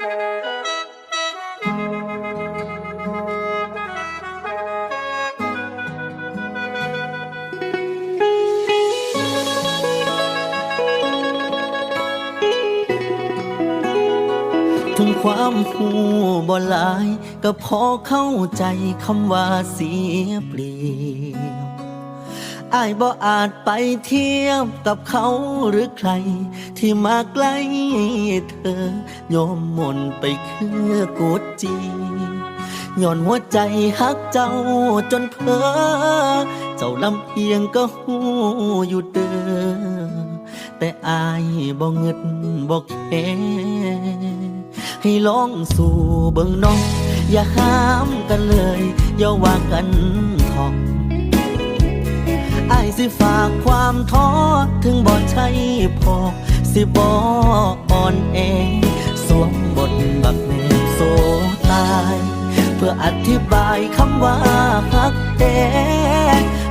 ถึงความหูบ่หลาย ก็พอเข้าใจคำว่าเสียเปรียบ อายบ่อาจไปเทียบกับเขาหรือใคร ที่มาใกล้เธอ ยอมหมนไปคือกูดจีย้อนหัวใจฮักเจ้าจนเพ้อเจ้าลำเอียงก็หูอยู่เด้อแต่อายบ่เงิดบ่แค่ให้ลองสู่เบิ่งน้อง อย่าห้ามกันเลย อย่าว่ากันทอง อายสิฝากความท้อถึงบ่ใช่พอสิบ่อ่อนแอสวมบทบักแนโซตาย เพื่ออธิบายคำว่าฮักแต่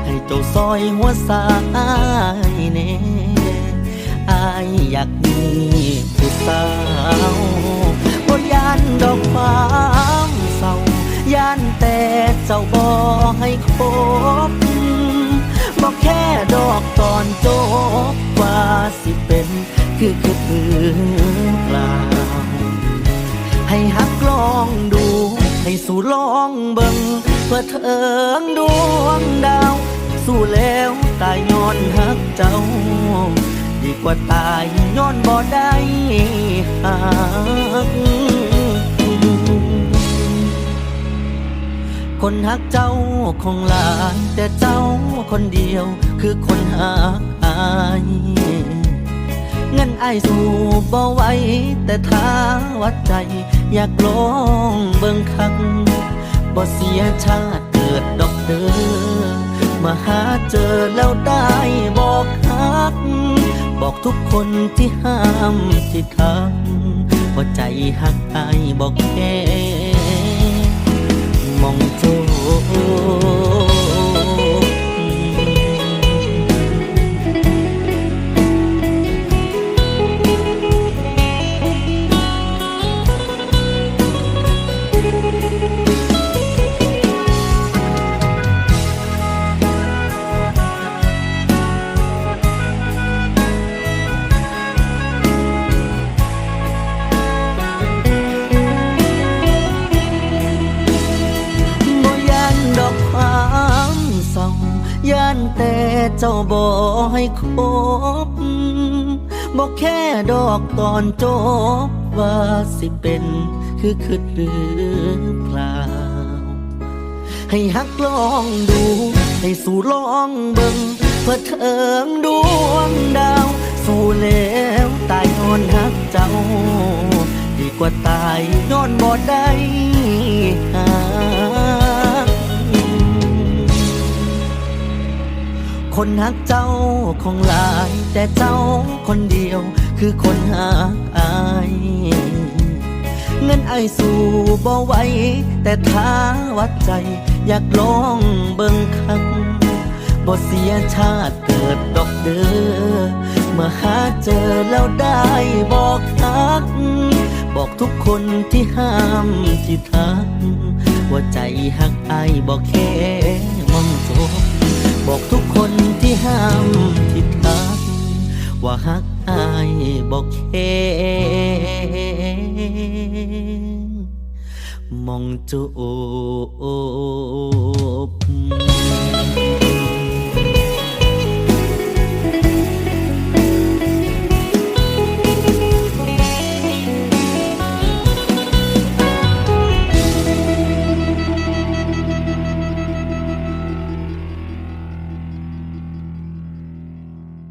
ให้เจ้าซอยหัวสายแน่อายอยากมีผู้สาว คือคือคือเปล่าให้หักลองดู ให้สู่ลองเบิ่งเพื่อเถิงดวงดาว สู้แล้วตายย้อนหักเจ้า ดีกว่าตายย้อนบ่ได้หักคนหักเจ้าคงหลายแต่เจ้าคนเดียวคือคนหักอาย ไอายสู้บ่ไหวแต่ถ้าวัดใจ อยากลองเบิ่งคักบ่เสียชาติเกิดดอกเด้อมาหาเจอแล้วได้บอกฮัก บอกทุกคนที่ห้ามที่ทำว่าใจหักไอายบอกแค่มองโจ เจ้าบ่ให้คบบอกแค่ดอกตอนจบว่าสิเป็นคือคือหรือเปล่า ให้หักลองดู ให้สู่ลองเบิ่งเพื่อเถิงดวงดาว สู้แล้วตายย้อนหักเจ้า ดีกว่าตายย้อนบ่ได้ คนหักเจ้าคงหลาย แต่เจ้าคนเดียว คือคนหักอายเงินไอสู่บ่ไหวแต่ถ้าวัดใจ อยากลองเบิ่งคักบ่เสียชาติเกิดดอกเด้อเมื่อหาเจอแล้วได้บอกฮัก บอกทุกคนที่ห้ามที่ทักว่าใจหักไอบอกแค่มองจ ห้ามทิดตักว่าฮักอายบอกเคมองจูบ